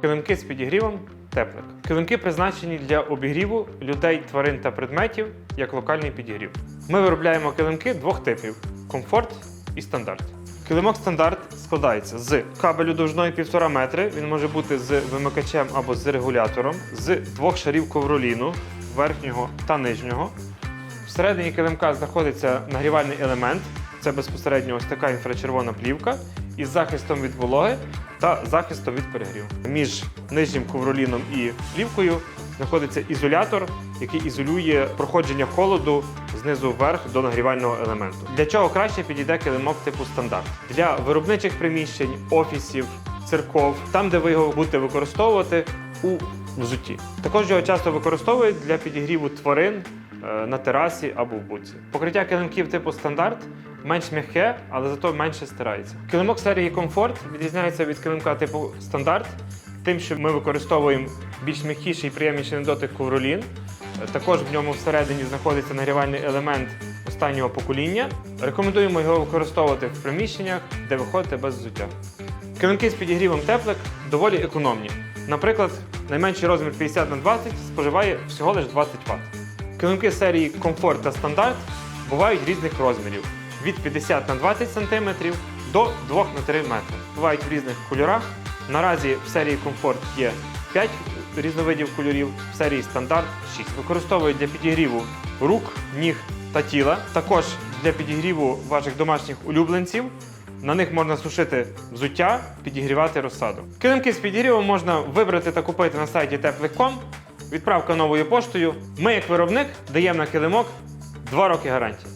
Килимки з підігрівом теплик. Килимки призначені для обігріву людей, тварин та предметів як локальний підігрів. Ми виробляємо килимки двох типів: комфорт і стандарт. Килимок стандарт складається з кабелю довжиною 1,5 метри. Він може бути з вимикачем або з регулятором, з двох шарів ковроліну верхнього та нижнього. Всередині килимка знаходиться нагрівальний елемент. Це безпосередньо ось така інфрачервона плівка із захистом від вологи та захистом від перегріву. Між нижнім ковроліном і плівкою знаходиться ізолятор, який ізолює проходження холоду знизу вверх до нагрівального елементу. Для чого краще підійде килимок типу стандарт? Для виробничих приміщень, офісів, церков, там, де ви його будете використовувати у взутті. Також його часто використовують для підігріву тварин на терасі або в буці. Покриття килимків типу стандарт менш м'яке, але зато менше стирається. Килимок серії комфорт відрізняється від килимка типу стандарт, тим, що ми використовуємо більш м'якіший і приємніший на дотик ковролін. Е, Також в ньому всередині знаходиться нагрівальний елемент останнього покоління. Рекомендуємо його використовувати в приміщеннях, де ви ходите без взуття. Килимки з підігрівом теплик доволі економні. Наприклад, найменший розмір 50 на 20 споживає всього лише 20 Вт. Килимки серії Комфорт та Стандарт бувають різних розмірів від 50 на 20 см до 2 на 3 метри. Бувають в різних кольорах. Наразі в серії Комфорт є 5 різновидів кольорів, в серії Стандарт 6. Використовують для підігріву рук, ніг та тіла. Також для підігріву ваших домашніх улюбленців. На них можна сушити взуття, підігрівати розсаду. Килимки з підігрівом можна вибрати та купити на сайті teplic.com. Відправка новою поштою. Ми, як виробник, даємо на килимок 2 роки гарантії.